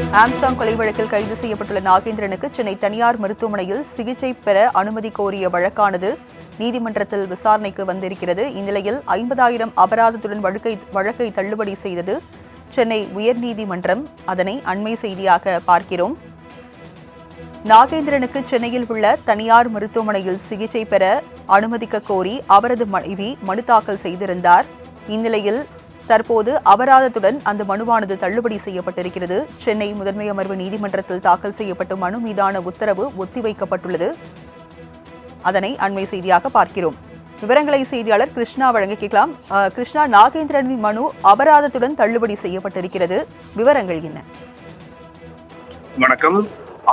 Armstrong கொலை வழக்கில் கைது செய்யப்பட்டுள்ள நாகேந்திரனுக்கு சென்னை தனியார் மருத்துவமனையில் சிகிச்சை பெற அனுமதி கோரிய வழக்கானது நீதிமன்றத்தில் விசாரணைக்கு வந்திருக்கிறது. இந்நிலையில் ஐம்பதாயிரம் அபராதத்துடன் வழக்கை வழக்கை தள்ளுபடி செய்தது சென்னை உயர்நீதிமன்றம். அதனை அண்மை செய்தியாக பார்க்கிறோம். நாகேந்திரனுக்கு சென்னையில் உள்ள தனியார் மருத்துவமனையில் சிகிச்சை பெற அனுமதிக்க கோரி அவரது மனைவி மனு தாக்கல் செய்திருந்தார். இந்நிலையில் தற்போது அபராதத்துடன் அந்த மனுவானது தள்ளுபடி செய்யப்பட்டிருக்கிறது. சென்னை முதன்மை அமர்வு நீதிமன்றத்தில் தாக்கல் செய்யப்பட்ட மனு மீதான உத்தரவு ஒத்திவைக்கப்பட்டுள்ளது. அதனை அண்மை செய்தியாக பார்க்கிறோம். விவரங்களை செய்தியாளர் கிருஷ்ணா வழங்க கேட்கலாம். கிருஷ்ணா நாகேந்திரனின் மனு அபராதத்துடன் தள்ளுபடி செய்யப்பட்டிருக்கிறது. விவரங்கள் என்ன? வணக்கம்.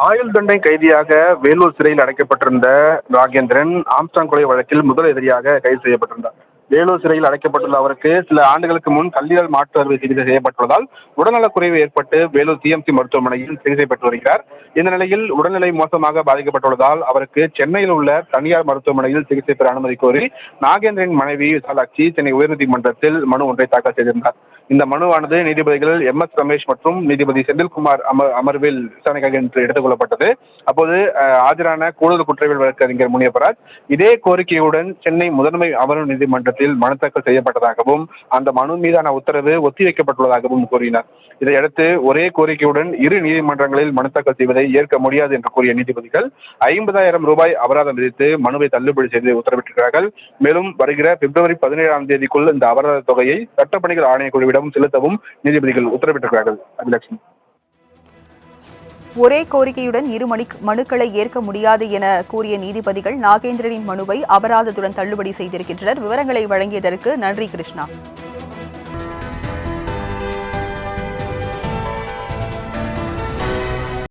ஆயுள் தண்டனை கைதியாக வேலூர் சிறையில் அடைக்கப்பட்டிருந்த ராகேந்திரன் ஆம்ஸ்டாங் கொலை வழக்கில் முதல் எதிரியாக கைது செய்யப்பட்டிருந்தார். வேலூர் சிறையில் அடைக்கப்பட்டுள்ள அவருக்கு சில ஆண்டுகளுக்கு முன் கல்லீரல் மாற்று அறுவை சிகிச்சை செய்யப்பட்டுள்ளதால் உடல்நலக் குறைவு ஏற்பட்டு வேலூர் சிஎம்சி மருத்துவமனையில் சிகிச்சை பெற்று வருகிறார். இந்த நிலையில் உடல்நிலை மோசமாக பாதிக்கப்பட்டுள்ளதால் அவருக்கு சென்னையில் உள்ள தனியார் மருத்துவமனையில் சிகிச்சை பெற அனுமதி கோரி நாகேந்திரன் மனைவி விசாலாட்சி சென்னை உயர்நீதிமன்றத்தில் மனு ஒன்றை தாக்கல் செய்திருந்தார். இந்த மனுவானது நீதிபதிகள் எம் எஸ் ரமேஷ் மற்றும் நீதிபதி செந்தில்குமார் அமர் அமர்வில் விசாரணைக்காக இன்று எடுத்துக் கொள்ளப்பட்டது அப்போது ஆஜரான கூடுதல் குற்றவியல் வழக்கறிஞர் முனியப்பராஜ் இதே கோரிக்கையுடன் சென்னை முதன்மை அமர்வு நீதிமன்றத்தில் மனு தாக்கல் செய்யப்பட்டதாகவும் அந்த மனு மீதான உத்தரவு ஒத்திவைக்கப்பட்டுள்ளதாகவும் கூறினார். இதையடுத்து ஒரே கோரிக்கையுடன் இரு நீதிமன்றங்களில் மனு தாக்கல் செய்வதை ஏற்க முடியாது என்று கூறிய நீதிபதிகள் ஐம்பதாயிரம் ரூபாய் அபராதம் விதித்து மனுவை தள்ளுபடி செய்து உத்தரவிட்டிருக்கிறார்கள். மேலும் வருகிற பிப்ரவரி பதினேழாம் தேதிக்குள் இந்த அபராத தொகையை சட்டப்பணிகள் ஆணையக்குழுவிடம் செலுத்தவும் நீதிபதிகள் உத்தரவிட்டிருக்கிறார்கள் அபிலட்சுமி ஒரே கோரிக்கையுடன் இரு மணி மனுக்களை ஏற்க முடியாது என கூறிய நீதிபதிகள் நாகேந்திரனின் மனுவை அபராதத்துடன் தள்ளுபடி செய்திருக்கின்றனர். விவரங்களை வழங்கியதற்கு நன்றி கிருஷ்ணா.